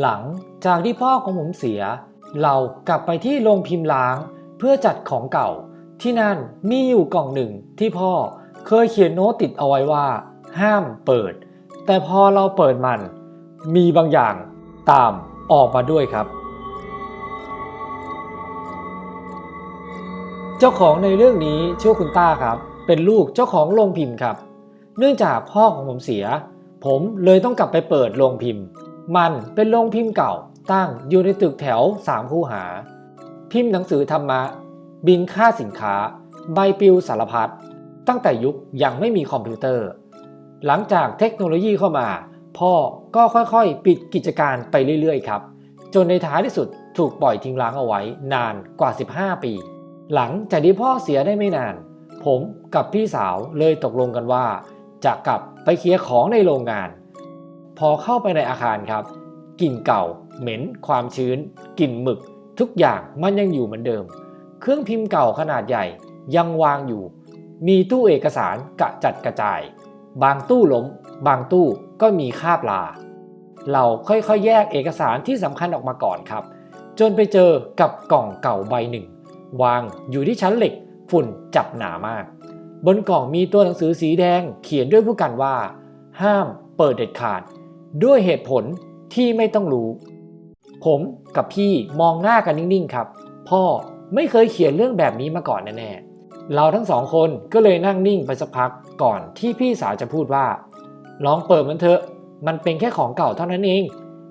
หลังจากที่พ่อของผมเสีย เรากลับไปที่โรงพิมพ์ล้าง เพื่อจัดของเก่า ที่นั่นมีอยู่กล่องหนึ่งที่พ่อเคยเขียนโน้ตติดเอาไว้ว่า ห้ามเปิด แต่พอเราเปิดมัน มีบางอย่างตามออกมาด้วยครับ เจ้าของในเรื่องนี้ชื่อคุณต้าครับ เป็นลูกเจ้าของโรงพิมพ์ครับ เนื่องจากพ่อของผมเสีย ผมเลยต้องกลับไปเปิดโรงพิมพ์ มันเป็นโรงพิมพ์เก่าตั้งอยู่ในตึกแถวสามคูหา พิมพ์หนังสือธรรมะ บินค่าสินค้า ใบปลิวสารพัดตั้งแต่ยุคยังไม่มีคอมพิวเตอร์ หลังจากเทคโนโลยีเข้ามา พ่อก็ค่อยๆ ปิดกิจการไปเรื่อยๆครับ จนในท้ายที่สุดถูกปล่อยทิ้งร้างเอาไว้นานกว่า 15 ปี หลังจากที่พ่อเสียได้ไม่นาน ผมกับพี่สาวเลยตกลงกันว่า จะกลับไปเคลียร์ของในโรงงาน พอเข้าไปในอาคารครับกลิ่นเก่า เหม็น ความชื้นกลิ่นหมึก ทุกอย่างมันยังอยู่เหมือนเดิม เครื่องพิมพ์เก่าขนาดใหญ่ยังวางอยู่ มีตู้เอกสารกระจัดกระจาย บางตู้ล้ม บางตู้ก็มีคาบลา เราค่อยๆ แยกเอกสารที่สำคัญออกมาก่อนครับ จนไปเจอกับกล่องเก่าใบหนึ่ง วางอยู่ที่ชั้นเหล็กฝุ่นจับหนามาก บนกล่องมีตัวหนังสือสีแดงเขียนด้วยผู้กันว่า ห้ามเปิดเด็ดขาด ด้วยเหตุผลที่ไม่ต้องรู้ ผมกับพี่มองหน้ากันนิ่งๆครับ พ่อไม่เคยเขียนเรื่องแบบนี้มาก่อนแน่ๆเราทั้งสองคนก็เลยนั่งนิ่งไปสักพักก่อนที่พี่สาวจะพูดว่า ลองเปิดมันเถอะ มันเป็นแค่ของเก่าเท่านั้นเอง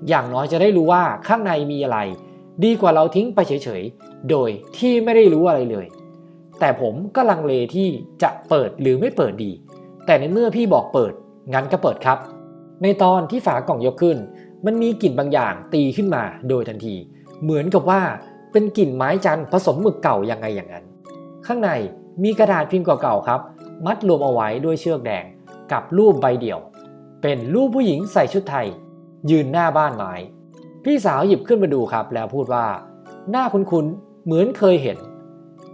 อย่างน้อยจะได้รู้ว่าข้างในมีอะไร ดีกว่าเราทิ้งไปเฉยๆ โดยที่ไม่ได้รู้อะไรเลย แต่ผมก็ลังเลที่จะเปิดหรือไม่เปิดดี แต่ในเมื่อพี่บอกเปิด งั้นก็เปิดครับ ในตอนที่ฝากล่องยกขึ้น มันมีกลิ่นบางอย่างตีขึ้นมาโดยทันที เหมือนกับว่าเป็นกลิ่นไม้จันทร์ผสมหมึกเก่ายังไงอย่างนั้น ข้างในมีกระดาษพิมพ์เก่าๆครับ มัดรวมเอาไว้ด้วยเชือกแดงกับรูปใบเดี่ยว เป็นรูปผู้หญิงใส่ชุดไทย ยืนหน้าบ้านไม้พี่สาวหยิบขึ้นมาดูครับ แล้วพูดว่า หน้าคุ้นๆเหมือนเคยเห็น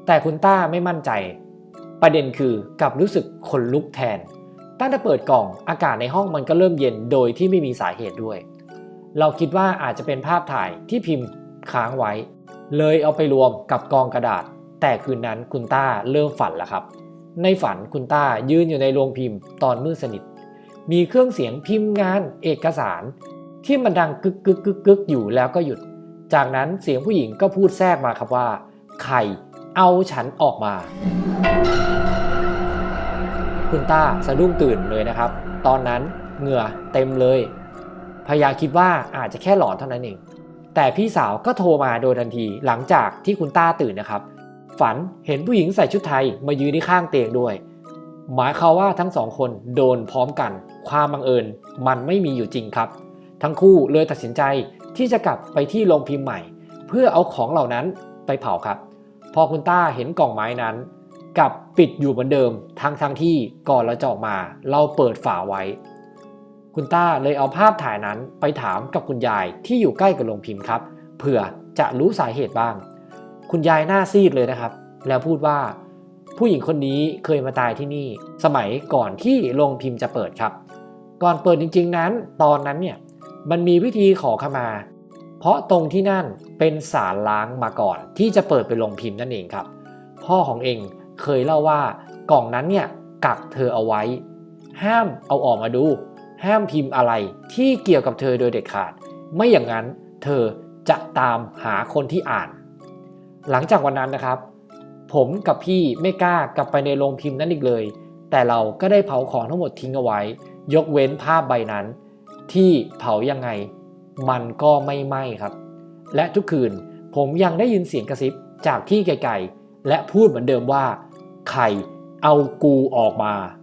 แต่คุณต้าไม่มั่นใจ ประเด็นคือกลับรู้สึกขนลุกแทน ตั้งแต่เปิดกล่องอากาศในห้องมันก็เริ่มเย็นโดยที่ไม่มีสาเหตุด้วย เราคิดว่าอาจจะเป็นภาพถ่ายที่พิมพ์ค้างไว้ เลยเอาไปรวมกับกองกระดาษ แต่คืนนั้นคุณต้าเริ่มฝันแล้วครับ ในฝันคุณต้ายืนอยู่ในโรงพิมพ์ตอนมืดสนิท มีเครื่องเสียงพิมพ์งานเอกสาร ที่มันดังกึกกึกกึกกึกอยู่แล้วก็หยุด จากนั้นเสียงผู้หญิงก็พูดแทรกมาครับว่า ใครเอาฉันออกมา คุณต้าสะดุ้งตื่นเลยนะครับ ตอนนั้นเหงื่อเต็มเลย พยาคิดว่าอาจจะแค่หลอนเท่านั้นเอง แต่พี่สาวก็โทรมาโดยทันทีหลังจากที่คุณต้าตื่นนะครับ ฝันเห็นผู้หญิงใส่ชุดไทยมายืนที่ข้างเตียงด้วย หมายความว่าทั้งสองคนโดนพร้อมกัน ความบังเอิญมันไม่มีอยู่จริงครับ ทั้งคู่เลยตัดสินใจที่จะกลับไปที่โรงพิมพ์ใหม่ เพื่อเอาของเหล่านั้นไปเผาครับ พอคุณต้าเห็นกล่องไม้นั้นกลับ ปิดอยู่เหมือนเดิม ทั้งทั้งที่ก่อนเราจะออกมา เราเปิดฝาไว้ คุณต้าเลยเอาภาพถ่ายนั้นไปถามกับคุณยายที่อยู่ใกล้กับโรงพิมพ์ครับเผื่อจะรู้สาเหตุบ้าง คุณยายหน้าซีดเลยนะครับ แล้วพูดว่า ผู้หญิงคนนี้เคยมาตายที่นี่ สมัยก่อนที่โรงพิมพ์จะเปิดครับ ก่อนเปิดจริง ๆ นั้น ตอนนั้นเนี่ยมันมีวิธีขอขมา เพราะตรงที่นั่นเป็นศาลล้างมาก่อนที่จะเปิดไปลงพิมพ์นั่นเองครับ พ่อของเอง เคยเล่าว่ากล่องนั้นเนี่ยกักเธอเอาไว้ ห้ามเอาออกมาดู ห้ามพิมพ์อะไรที่เกี่ยวกับเธอโดยเด็ดขาด ไม่อย่างนั้นเธอจะตามหาคนที่อ่าน หลังจากวันนั้นนะครับ ผมกับพี่ไม่กล้ากลับไปในโรงพิมพ์นั้นอีกเลย แต่เราก็ได้เผาของทั้งหมดทิ้งเอาไว้ ยกเว้นภาพใบนั้น ที่เผายังไง มันก็ไม่ไหม้ครับ และทุกคืนผมยังได้ยินเสียงกระซิบจากที่ไกลๆและพูดเหมือนเดิมว่า ไข่เอากูออกมา